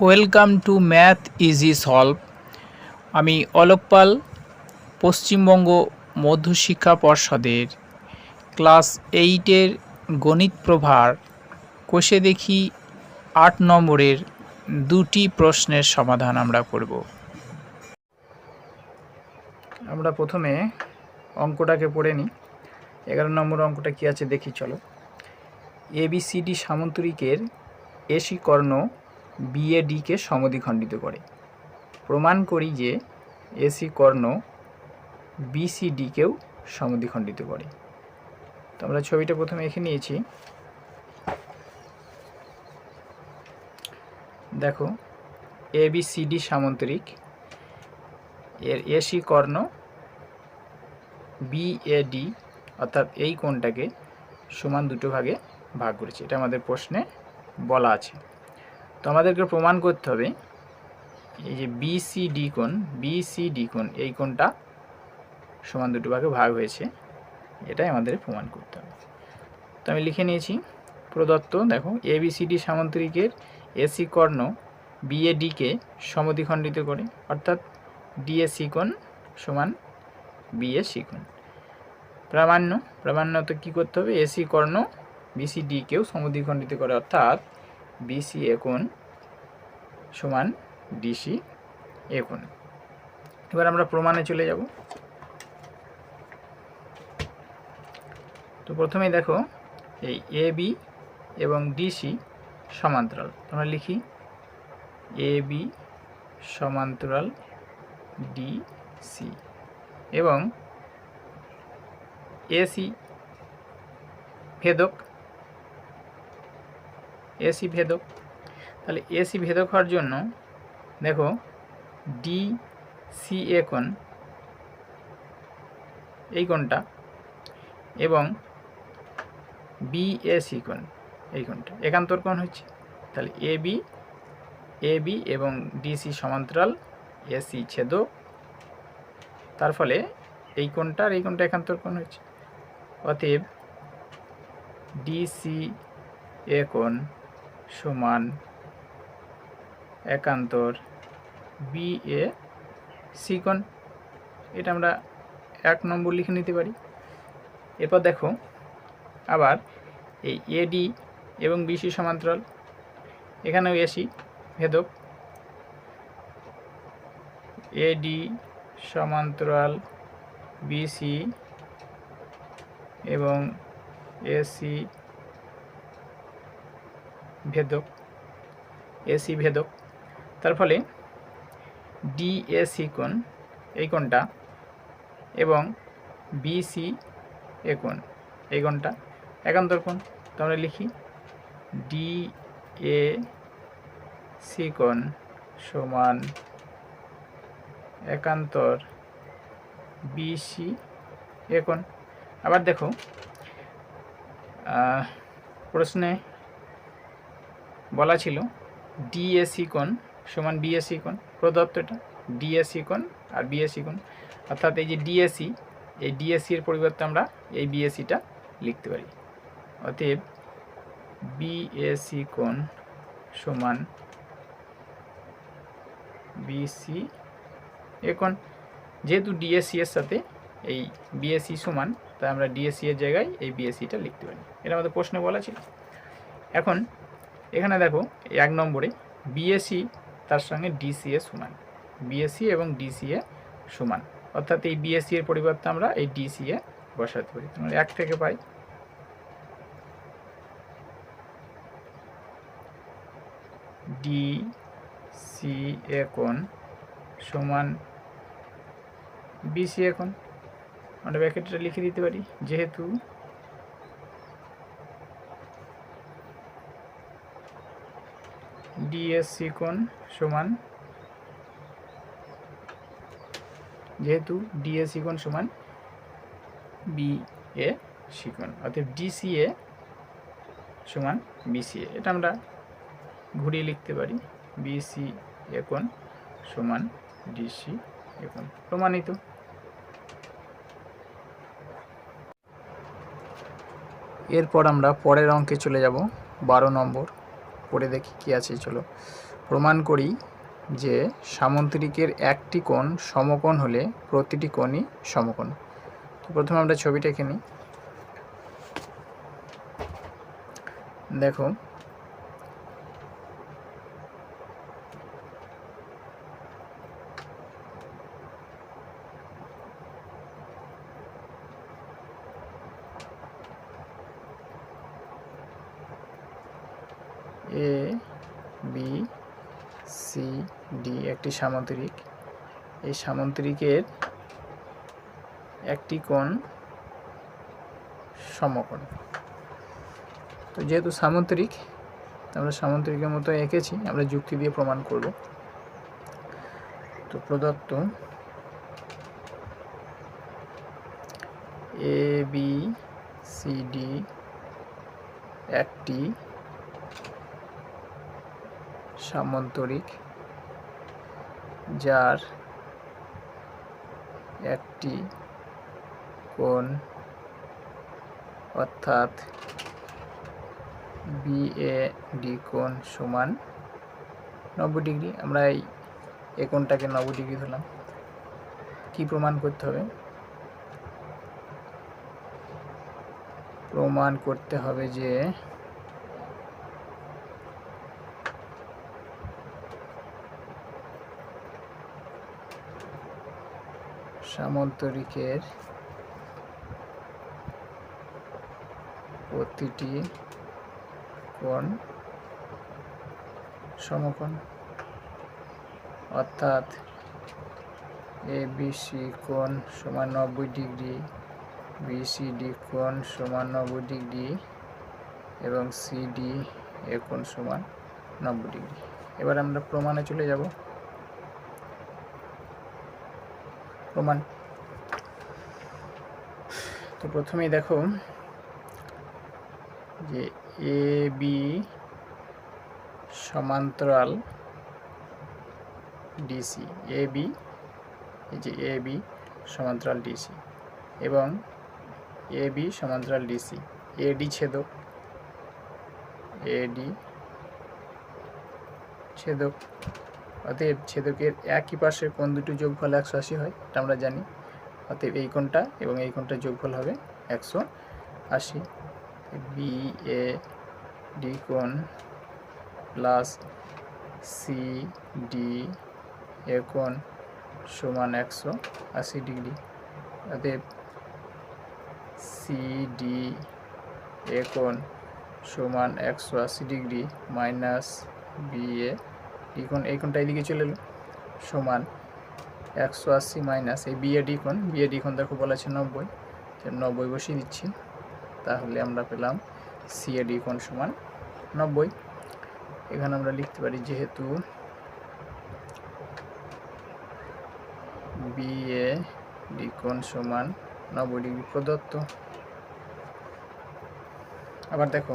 Welcome to math easy solve. আমি অলোক পাল, পশ্চিমবঙ্গ মধ্যশিক্ষা পর্ষদের class এইটের গণিত প্রভার কোষে দেখি আট নম্বরের দুটি প্রশ্নের সমাধান আমরা করব। আমরা প্রথমে অঙ্কটাকে পড়ে নিই। এগারো নম্বর অঙ্কটা কী আছে দেখি, চলো। এবিসিডি সামন্তরিকের এসি কর্ণ বিএডিকে সমদ্বিখণ্ডিত করে। প্রমাণ করি যে এসি কর্ণ বিসিডিকেও সমদ্বিখণ্ডিত করে। তো আমরা ছবিটা প্রথমে এঁকে নিয়েছি। দেখো এবিসিডি সামন্তরিক। এর এসি কর্ণ বিএডি অর্থাৎ এই কোণটাকে সমান দুটো ভাগে ভাগ করেছে। এটা আমাদের প্রশ্নে বলা আছে। তো আমাদেরকে প্রমাণ করতে হবে। এই যে বিসিডি কোণ বিসিডি কোণ, এই কোণটা সমান দুটো ভাগে ভাগ হয়েছে। এটাই আমাদের প্রমাণ করতে হবে। তো আমি লিখে নিয়েছি, প্রদত্ত, দেখো এবিসিডি সামন্তরিকের এসি কর্ণ বিএডিকে সমদ্বিখণ্ডিত করে, অর্থাৎ ডিএসি কোণ সমান বিএসি কোণ। প্রামাণ্য প্রামাণ্য তো কী করতে হবে? এসি কর্ণ বিসিডিকেও সমদ্বিখণ্ডিত করে, অর্থাৎ বিসি একন সমান ডিসি একন। এবার আমরা প্রমাণে চলে যাব। তো প্রথমেই দেখো, এই এ বি এবং ডিসি সমান্তরাল। আমরা লিখি এ বি সমান্তরাল ডিসি এবং এসি ভেদক এসি ভেদক। তাহলে এসি ভেদক হওয়ার জন্য দেখো ডি সি এ কোণ, এই কোণটা এবং বি এ সি কোণ, এই কোণটা। একান্তর কোণ হচ্ছে। তাহলে এ বি এ বি এবং ডিসি সমান্তরাল এসি ছেদক। তার ফলে এই কোণটা আর এই কোণটা একান্তর কোণ হচ্ছে। অতএব ডিসি এ কোণ সমান একান্তর বি এ সি কোণ। এটা আমরা এক নম্বর লিখে নিতে পারি। এরপর দেখো, আবার এই এডি এবং বিসি সমান্তরাল। এখানেও এসি ভেদক। এডি সমান্তরাল বিসি এবং এসি ভেদক এসি ভেদক তার ফলে ডিএসি কোণ, এই কোণটা, এবং বিসি এ কোণ, এই কোণটা, একান্তর কোণ। তো আমরা লিখি ডি এ সি কোণ সমান একান্তর বিসি এ কোণ। আবার দেখো প্রশ্নে বলা ছিল ডিএসি কোণ সমান বিএসি কোণ প্রদত্ত এটা ডিএসি কোণ আর বিএসি কোণ অর্থাৎ এই যে ডিএসি এই ডিএসি এর পরিবর্তে আমরা এই বিএসিটা লিখতে পারি। অতএব বিএসি কোণ সমান বিসি এ কোণ যেহেতু ডিএসসি এর সাথে এই বিএসসি সমান, তাই আমরা ডিএসসি এর জায়গায় এই বিএসসিটা লিখতে পারি। এটা আমাদের প্রশ্নে বলা ছিল। এখন এখানে দেখো, এক নম্বরে বিএসসি তার সঙ্গে ডিসিএ সমান। বিএসসি এবং ডিসিএ সমান। অর্থাৎ এই বিএসসি এর পরিবর্তে আমরা এই ডিসিএ বসাতে পারি। এক থেকে পাই। ডি সি এ কোণ সমান বিসি এখন আমরা ব্যাকেটটা লিখে দিতে পারি। যেহেতু ডিএসসি কোণ সমান, যেহেতু ডিএসসি কোণ সমান বি এ সিকোণ অর্থাৎ ডিসিএ সমান বিসিএ এটা আমরা ঘুরিয়ে লিখতে পারি বিসি কোণ সমান ডিসি কোণ প্রমাণিত। এরপর আমরা পরের অঙ্কে চলে যাব, বারো নম্বর। পড়ে দেখি কি আছে, চলো। প্রমাণ করি যে সামন্ত্রিকের একটি কোণ সমকোণ হলে প্রতিটি কোণই সমকোণ। তো প্রথমে আমরা ছবিটা এঁকে নিই। দেখো এ বি সি ডি একটি সামন্তরিক। এই সামন্তরিকের একটি কোণ সমকোণ। তো যেহেতু সামন্তরিক, আমরা সামন্তরিকের মতো এঁকেছি, আমরা যুক্তি দিয়ে প্রমাণ করব। তো প্রদত্ত এ বি সি ডি একটি সামন্তরিক, যার একটি কোণ অর্থাৎ বি এ ডি কোণ সমান নব্বই ডিগ্রি। আমরা এই এ কোণটাকে নব্বই ডিগ্রি ধরলাম। কি প্রমাণ করতে হবে? প্রমাণ করতে হবে যে সামন্তরিকের প্রতিটি কোণ সমকোণ। অর্থাৎ এ বিসি কোণ সমান নব্বই ডিগ্রি বিসিডি কোণ সমান নব্বই ডিগ্রি এবং সিডি এ কোণ সমান নব্বই ডিগ্রি। এবার আমরা প্রমাণে চলে যাব। প্রমাণ। তো প্রথমেই দেখো যে এ, বি সমান্তরাল ডিসি। এ, বি, এই যে এ, বি সমান্তরাল ডিসি এবং এ, বি সমান্তরাল ডিসি। এডি ছেদক। এডি ছেদক। অতএব ছেদকের একই পাশের কোন দুটো যোগফল একশো আশি হয়, এটা আমরা জানি। অতএব এই কোণটা এবং এই কোণটা যোগফল হবে একশো আশি। বি এ ডি কোণ প্লাস সি ডি এ কোণ সমান একশো আশি ডিগ্রি। অতএব সি ডি এ কোণ সমান একশো আশি degree minus B A D কোণ, এই কোণটা এদিকে চলে এলো। সমান একশো আশি মাইনাস, এই বি এ ডি কোণ বি এ ডি কোণ দেখো বলা আছে নব্বই। তো নব্বই বসিয়ে দিচ্ছি। তাহলে আমরা পেলাম সি এ ডি কোণ সমান নব্বই। এখানে আমরা লিখতে পারি যেহেতু বি এ ডি কোণ সমান নব্বই ডিগ্রি প্রদত্ত। আবার দেখো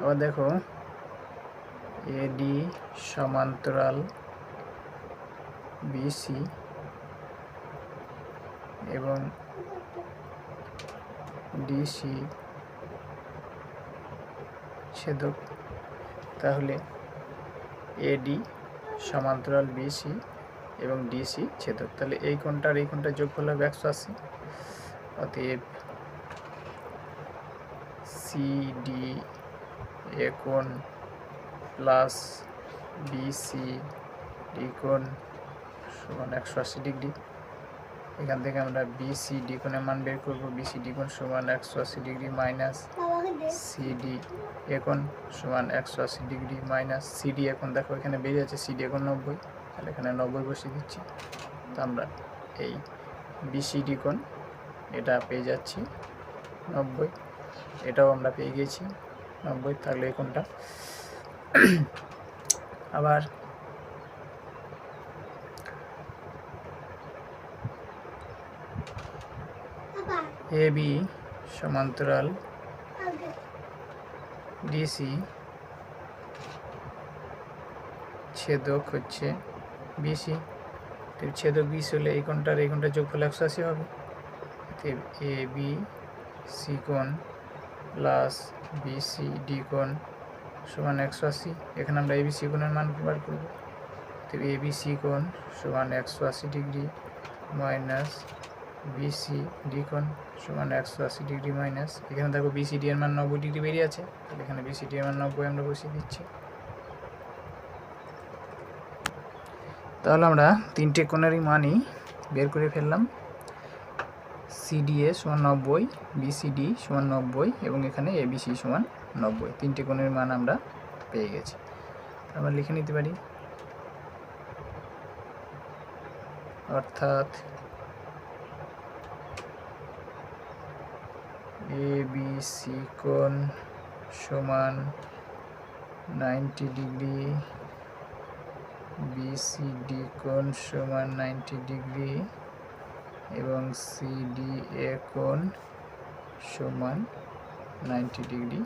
আবার দেখো এডি সমান্তরাল বিসি এবং ডিসি ছেদক। তাহলে এডি সমান্তরাল বিসি এবং ডিসি ছেদক। তাহলে এই কোণটার, এই কোণটা যোগফল হবে একশো আশি। অতএব সিডি এ কোণ প্লাস বিসি ডি কোণ সমান একশো আশি ডিগ্রি এখান থেকে আমরা বিসি ডি কোণের মান বের করব। বিসি ডি কোণ সমান একশো আশি ডিগ্রি মাইনাস সিডি এখন সমান একশো আশি ডিগ্রি মাইনাস সিডি এখন দেখো, এখানে বেরিয়ে আছে সিডি এখন নব্বই। তাহলে এখানে নব্বই বসিয়ে দিচ্ছি। তো আমরা এই বিসিডি কোণ এটা পেয়ে যাচ্ছি নব্বই। এটাও আমরা পেয়ে গেছি নব্বই তাহলে এই কোণটা আবার এ বি সমান্তরাল ডিসি ছেদক হচ্ছে বিসি। ছেদক বিসি হলে এই কোণটার এই কোণটার যোগফল একশো আশি হবে। A B C plus BC D কোণ সমান একশো আশি এখানে আমরা এবিসি কোণের মান বার করব। তো এবিসি কোণ সমান একশো আশি ডিগ্রি মাইনাস বিসি ডি কোণ সমান একশো আশি ডিগ্রি মাইনাস। এখানে দেখো বিসিডি এর মান নব্বই ডিগ্রি বেরিয়ে আছে। তাহলে এখানে বিসিডি এর মান নব্বই আমরা বসিয়ে দিচ্ছি। তাহলে আমরা তিনটে কোণেরই মানই বের করে ফেললাম। সিডিএ সমান নব্বই বিসিডি সমান নব্বই এবং এখানে এবিসি সমান নব্বই। তিনটে কোণের মান আমরা পেয়ে গেছি। আমরা লিখে নিতে পারি। অর্থাৎ এ বি সি কোণ সমান নাইনটি ডিগ্রি বিসিডি কোণ সমান নাইনটি ডিগ্রি এবং সিডি এ কোণ সমান নাইনটি ডিগ্রি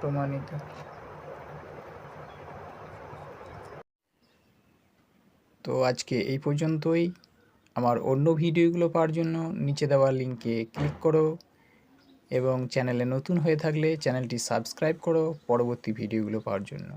প্রমাণিত। তো আজকে এই পর্যন্তই। আমার অন্য ভিডিওগুলো পাওয়ার জন্য নিচে দেওয়া লিঙ্কে ক্লিক করো এবং চ্যানেলে নতুন হয়ে থাকলে চ্যানেলটি সাবস্ক্রাইব করো পরবর্তী ভিডিওগুলো পাওয়ার জন্য।